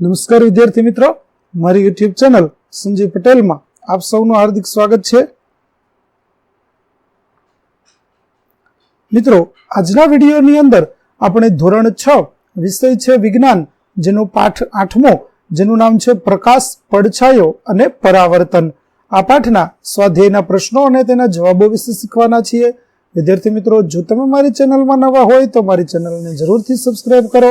નમસ્કાર વિદ્યાર્થી મિત્રો. મારી યુટ્યુબ ચેનલ સંજીવ પટેલમાં આપ સૌનું હાર્દિક સ્વાગત છે. મિત્રો, આજના વિડીયોની અંદર આપણે ધોરણ છ વિષય છે વિજ્ઞાન, જેનો પાઠ આઠમો, જેનું નામ છે પ્રકાશ, પડછાયો અને પરાવર્તન. આ પાઠના સ્વાધ્યાયના પ્રશ્નો અને તેના જવાબો વિશે શીખવાના છીએ. વિદ્યાર્થી મિત્રો, જો તમે મારી ચેનલમાં નવા હોય તો મારી ચેનલને જરૂરથી સબસ્ક્રાઇબ કરો.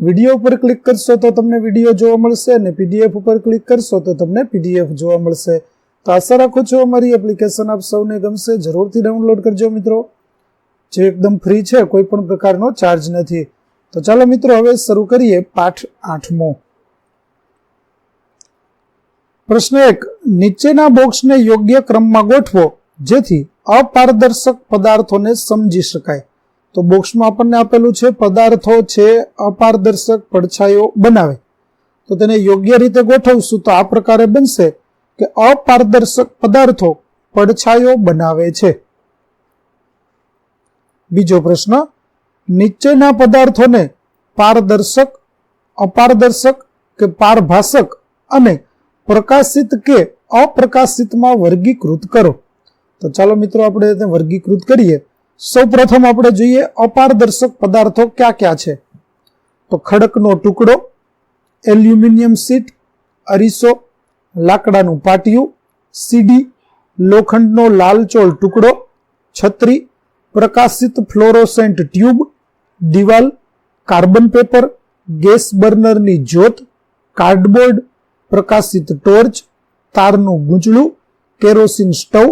વીડિયો ઉપર ક્લિક કરશો તો તમને વીડિયો જોવા મળશે અને પીડીએફ ઉપર ક્લિક કરશો તો તમને પીડીએફ જોવા મળશે. તો આશા રાખું છું અમારી એપ્લિકેશન આપ સૌને ગમશે. જરૂરથી ડાઉનલોડ કરજો મિત્રો. જે એકદમ ફ્રી છે, કોઈ પણ પ્રકારનો ચાર્જ નથી. તો ચાલો મિત્રો, હવે શરૂ કરીએ પાઠ આઠમો. પ્રશ્ન એક, નીચેના બોક્સને યોગ્ય ક્રમમાં ગોઠવો, જેથી અપારદર્શક પદાર્થોને સમજી શકાય. તો બોક્સમાં આપણને આપેલું છે, પદાર્થો છે, અપારદર્શક પડછાયો બનાવે. તો તેને યોગ્ય રીતે ગોઠવશું તો આ પ્રકારે બનશે કે અપારદર્શક પદાર્થો પડછાયો બનાવે છે. બીજો પ્રશ્ન, નીચેના પદાર્થોને પારદર્શક, અપારદર્શક કે પારભાષક અને પ્રકાશિત કે અપ્રકાશિતમાં વર્ગીકૃત કરો. તો ચાલો મિત્રો, આપણે વર્ગીકૃત કરીએ. સૌ પ્રથમ આપણે જોઈએ અપારદર્શક પદાર્થો ક્યાં ક્યાં છે. તો ખડકનો ટુકડો, એલ્યુમિનિયમ સીટ અરીસો, લાકડાનું પાટિયું, સીડી, લોખંડનો લાલચોળ ટુકડો, છત્રી, પ્રકાશિત ફ્લોરોસેન્ટ ટ્યુબ, દિવાલ, કાર્બન પેપર, ગેસ બર્નરની જ્યોત, કાર્ડબોર્ડ, પ્રકાશિત ટોર્ચ, તારનું ગૂંચળું, કેરોસીન સ્ટવ,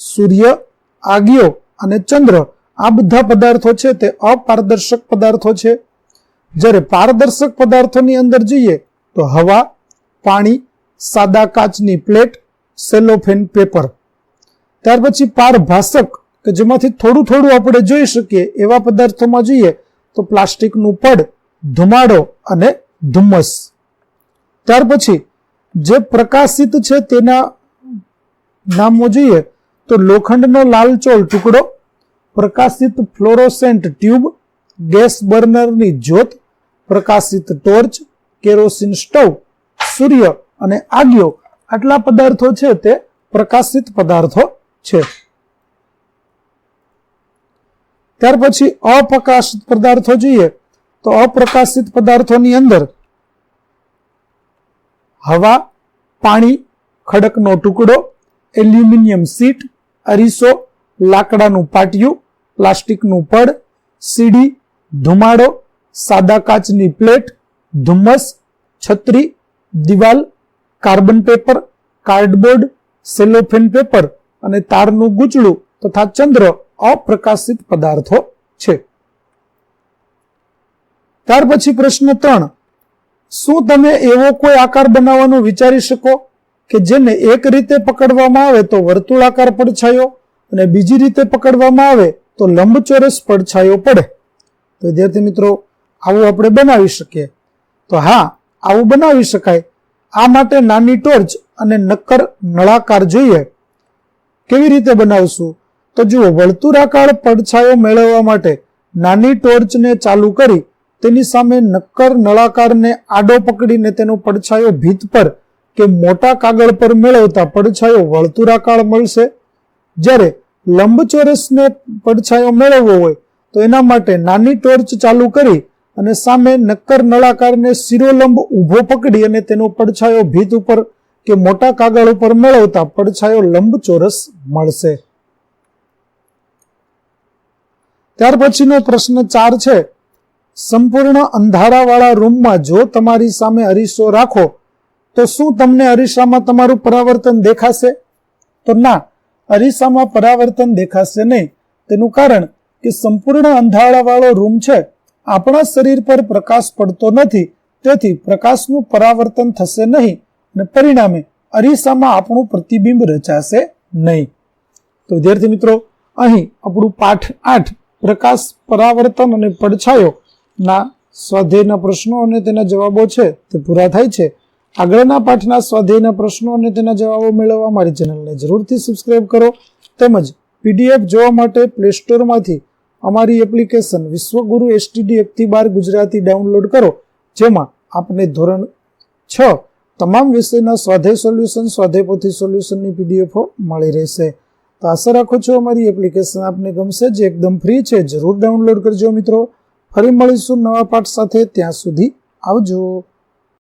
સૂર્ય, આગિયો અને ચંદ્ર આ બધા પદાર્થો છે, તે અપારદર્શક પદાર્થો છે. જ્યારે પારદર્શક પદાર્થોની અંદર જઈએ, તો હવા, પાણી, સાદા કાચની પ્લેટ સેલોફેન પેપર ત્યાર પછી પારભાષક કે જેમાંથી થોડું થોડું આપણે જોઈ શકીએ, એવા પદાર્થોમાં જોઈએ, તો પ્લાસ્ટિકનું પડ, ધુમાડો અને ધુમ્મસ. ત્યાર પછી જે પ્રકાશિત છે તેના નામો જોઈએ તો લોખંડનો લાલચોળ ટુકડો, પ્રકાશિત ફ્લોરોસેન્ટ ટ્યુબ, ગેસ બર્નરની જ્યોત, પ્રકાશિત ટોર્ચ, કેરોસીન સ્ટવ, સૂર્ય અને આગિયો આટલા પદાર્થો છે તે પ્રકાશિત પદાર્થો છે. ત્યાર પછી અપ્રકાશિત પદાર્થો જોઈએ, તો અપ્રકાશિત પદાર્થોની અંદર હવા, પાણી, ખડકનો ટુકડો, એલ્યુમિનિયમ સીટ અરીસો, લાકડાનું પાટિયું, પ્લાસ્ટિકનું પડ, સીડી, ધુમાડો, સાદા કાચની પ્લેટ, ધુમ્મસ, છત્રી, દિવાલ, carbon paper, cardboard, cellophane paper અને તારનું ગૂંચળું તથા ચંદ્ર અપ્રકાશિત પદાર્થો છે. ત્યાર પછી પ્રશ્ન ત્રણ. શું તમે એવો કોઈ આકાર બનાવવાનું વિચારી શકો? કે જેને એક રીતે પકડવામાં આવે તો વર્તુળાકાર પડછાયો અને બીજી રીતે પકડવામાં આવે તો લંબચોરસ પડછાયો પડે. તો વિદ્યાર્થી મિત્રો, આવું આપણે બનાવી શકીએ. તો હા, આવું બનાવી શકાય. આ માટે નાની ટોર્ચ અને નક્કર નળાકાર જોઈએ. કેવી રીતે બનાવશું? તો જુઓ, વર્તુળાકાર પડછાયો મેળવવા માટે નાની ટોર્ચને ચાલુ કરી તેની સામે નક્કર નળાકારને આડો પકડીને તેનો પડછાયો ભીત પર કે મોટા કાગળ પર મેળવતા પડછાયો વર્તુળાકાર મળશે? જ્યારે લંબચોરસને પડછાયો મેળવવો હોય, તો એના માટે નાની ટોર્ચ ચાલુ કરી અને સામે નક્કર નળાકારને શિરોલંબ ઊભો પકડી અને તેનો પડછાયો ભીત ઉપર કે મોટા કાગળ ઉપર મેળવતા પડછાયો લંબચોરસ મળશે. ત્યાર પછીનો પ્રશ્ન ચાર છે. સંપૂર્ણ અંધારાવાળા રૂમમાં જો તમારી સામે અરીસો રાખો તો શું તમને અરીસામાં તમારું પરાવર્તન દેખાશે? તો ના, અરીસામાં પરાવર્તન દેખાશે નહીં. તેનું કારણ કે સંપૂર્ણ અંધારાવાળો રૂમ છે, આપણા શરીર પર પ્રકાશ પડતો નથી. તેથી પ્રકાશનું પરાવર્તન થશે નહીં અને પરિણામે અરીસામાં આપણું પ્રતિબિંબ રચાશે નહીં. તો વિદ્યાર્થી મિત્રો, અહીં આપણું પાઠ આઠ, પ્રકાશ, પરાવર્તન અને પડછાયો ના સ્વાધ્યાયના પ્રશ્નો અને તેના જવાબો છે તે પૂરા થાય છે. આગળના પાઠના સ્વાધ્યાયના પ્રશ્નો અને તેના જવાબો મેળવવા મારી ચેનલને જરૂરથી સબસ્ક્રાઇબ કરો તેમજ પીડીએફ જોવા માટે પ્લે સ્ટોરમાંથી અમારી એપ્લિકેશન વિશ્વગુરુ એસટીડી એકથી બાર ગુજરાતી ડાઉનલોડ કરો, જેમાં આપને ધોરણ છ તમામ વિષયના સ્વાધ્યાય સોલ્યુશન સ્વાધ્યાયપોથી સોલ્યુશનની પીડીએફો મળી રહેશે. તો આશા રાખું છું અમારી એપ્લિકેશન આપને ગમશે, જે એકદમ ફ્રી છે, જરૂર ડાઉનલોડ કરજો મિત્રો. ફરી મળીશું નવા પાઠ સાથે, ત્યાં સુધી આવજો.